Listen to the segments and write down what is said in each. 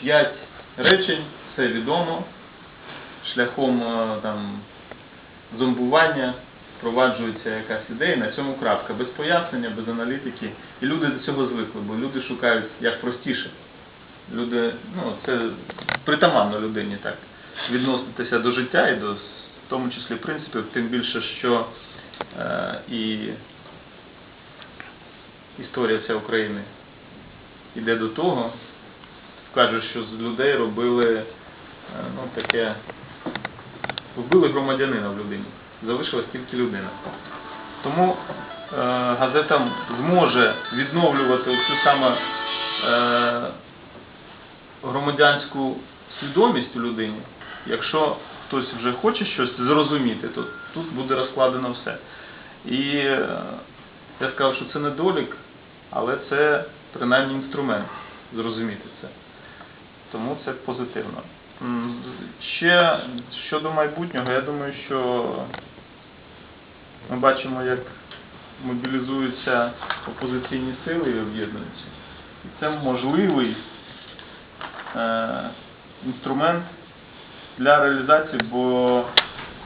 п'ять речень, все відомо, шляхом е, там, зомбування впроваджується якась ідея, на цьому крапка, без пояснення, без аналітики. І люди до цього звикли, бо люди шукають як простіше. Люди, ну, це притаманно людині так відноситися до життя і до, в тому числі, принципів, тим більше, що е, і історія ця України йде до того, каже, що з людей робили е, ну, таке, вбили громадянина в людині, залишилась тільки людина. Тому е, газета зможе відновлювати цю саме е, громадянську свідомість у людині. Якщо хтось вже хоче щось зрозуміти, то тут буде розкладено все. І е, я сказав, що це недолік, але це принаймні інструмент зрозуміти це. Тому це позитивно. Ще щодо майбутнього, я думаю, що ми бачимо, як мобілізуються опозиційні сили і об'єднуються. І це можливий е, інструмент для реалізації, бо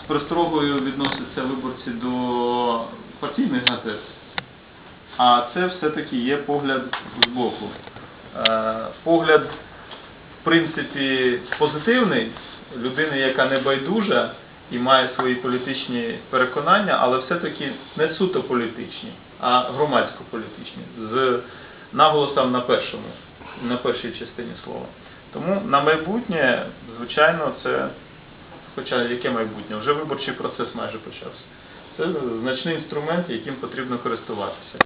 з перестрогою відносяться виборці до партійних газет. А це все-таки є погляд збоку. Е, Погляд, принципі, позитивний людини, яка не байдужа і має свої політичні переконання, але все-таки не суто політичні, а громадсько-політичні, з наголосом на першому, на першій частині слова. Тому на майбутнє, звичайно, це, хоча яке майбутнє, вже виборчий процес майже почався. Це значний інструмент, яким потрібно користуватися.